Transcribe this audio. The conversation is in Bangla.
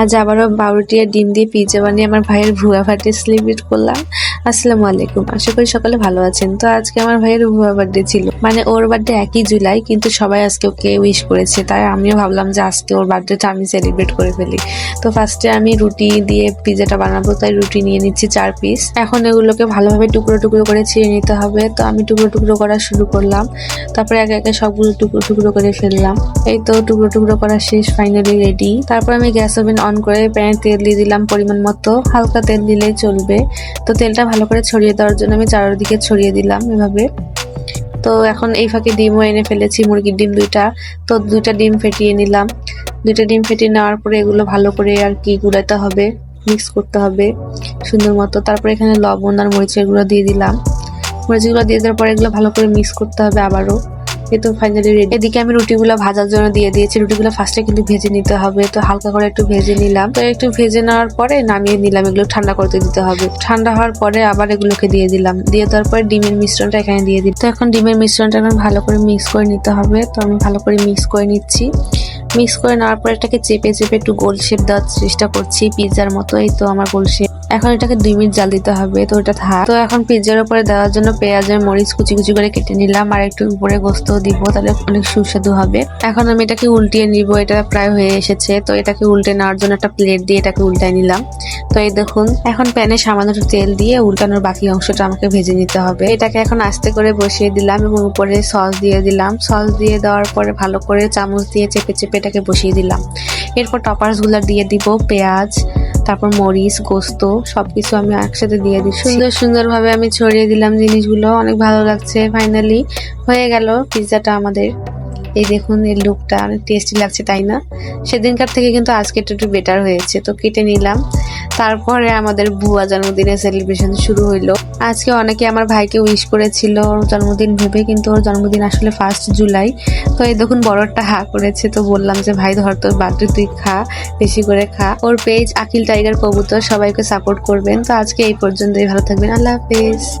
আজ আবারও বারোটি আর ডিম দিয়ে পিৎজা বানিয়ে আমার ভাইয়ের ভুয়া বার্থডে সেলিব্রেট করলাম। আসসালামু আলাইকুম। আশা করি সকালে ভালো আছেন। তো আজকে আমার ভাইয়ের ভুয়া বার্থডে ছিল। মানে ওর বার্থডে একই জুলাই, কিন্তু সবাই আজকে ওকে উইশ করেছে। তাই আমিও ভাবলাম যে আজকে ওর বার্থডেটা আমি সেলিব্রেট করে ফেলি। তো ফার্স্টে আমি রুটি দিয়ে পিৎজাটা বানাবো, তাই রুটি নিয়ে নিচ্ছি চার পিস এখন এগুলোকে ভালোভাবে টুকরো টুকরো করে ছিঁড়ে নিতে হবে। তো আমি টুকরো টুকরো করা শুরু করলাম। তারপরে একে একে সবগুলো টুকরো টুকরো করে ফেললাম। এই তো টুকরো টুকরো করা শেষ ফাইনালি রেডি তারপর আমি গ্যাস ওভেন অন করে প্যানে তেল দিয়ে দিলাম পরিমাণ মতো। হালকা তেল দিলেই চলবে। তো তেলটা ভালো করে ছড়িয়ে দেওয়ার জন্য আমি চারদিকে ছড়িয়ে দিলাম এভাবে। তো এখন এই ফাঁকে ডিমও এনে ফেলেছি, মুরগির ডিম দুইটা। তো দুইটা ডিম ফেটিয়ে নিলাম। দুইটা ডিম ফেটিয়ে নেওয়ার পরে এগুলো ভালো করে আর কি গুলাতে হবে মিক্স করতে হবে সুন্দর মতো। তারপরে এখানে লবণ আর মরিচের গুঁড়ো দিয়ে দিলাম। মরিচের গুঁড়ো দিয়ে দেওয়ার পরে এগুলো ভালো করে মিক্স করতে হবে আবারও। এই তো ফাইনালি রেডি এদিকে আমি রুটিগুলো ভাজার জন্য দিয়ে দিয়েছি। রুটিগুলো ফার্স্টে কিন্তু ভেজে নিতে হবে। তো হালকা করে একটু ভেজে নিলাম। তো একটু ভেজে নেওয়ার পরে নামিয়ে নিলাম। এগুলো ঠান্ডা করতে দিতে হবে। ঠান্ডা হওয়ার পরে আবার এগুলোকে দিয়ে দিলাম। দিয়ে দেওয়ার পরে ডিমের মিশ্রণটা এখানে দিয়ে দিই তো এখন ডিমের মিশ্রণটা এখন ভালো করে মিক্স করে নিতে হবে। তো আমি ভালো করে মিক্স করে নিচ্ছি। মিক্স করে নেওয়ার পর এটাকে চেপে চেপে একটু গোল শেপ দেওয়ার চেষ্টা করছি। পিৎজার মতোই তো আমার গোল শেপ এখন এটাকে দুই মিনিট জাল দিতে হবে, তো এটা থাক। তো এখন পিৎজার উপরে দেওয়ার জন্য পেঁয়াজের মরিচ কুচি কুচি করে কেটে নিলাম, আর একটু উপরে গোস্ত দিব, তাহলে অনেক সুস্বাদু হবে। এখন আমি এটাকে উল্টিয়ে নিব, এটা প্রায় হয়ে এসেছে, তো এটাকে উল্টে নেওয়ার জন্য একটা প্লেট দিয়ে এটাকে উল্টাই নিলাম। তো এই দেখুন, এখন প্যানে সামান্য তেল দিয়ে উল্টানোর বাকি অংশটা আমাকে ভেজে নিতে হবে। এটাকে এখন আস্তে করে বসিয়ে দিলাম এবং উপরে সস দিয়ে দিলাম। সস দিয়ে দেওয়ার পরে ভালো করে চামচ দিয়ে চেপে চেপে এটাকে বসিয়ে দিলাম। এরপর টপার্সগুলো দিয়ে দিব, পেঁয়াজ তারপর মরিচ, গোস্ত, সবকিছু আমি একসাথে দিয়ে দিই সুন্দর সুন্দর ভাবে আমি ছড়িয়ে দিলাম জিনিসগুলো, অনেক ভালো লাগছে ফাইনালি হয়ে গেল পিৎজাটা আমাদের। এই দেখুন, এই লুকটা অনেক টেস্টি লাগছে, তাই না? সেদিনকার থেকে কিন্তু আজকে একটু একটু বেটার হয়েছে। তো কেটে নিলাম। তারপরে আমাদের ভুয়া জন্মদিনের সেলিব্রেশন শুরু হইল। আজকে অনেকে আমার ভাইকে উইশ করেছিল ওর জন্মদিন ভেবে, কিন্তু ওর জন্মদিন আসলে ফার্স্ট জুলাই তো এই দেখুন, বড়টা হা করেছে। তো বললাম যে, ভাই, ধর তোর বার্থডে তুই খা, বেশি করে খা। ওর পেজ আকিল টাইগার কবুতর সবাইকে সাপোর্ট করবেন। তো আজকে এই পর্যন্তই। ভালো থাকবেন। আল্লাহ হাফেজ।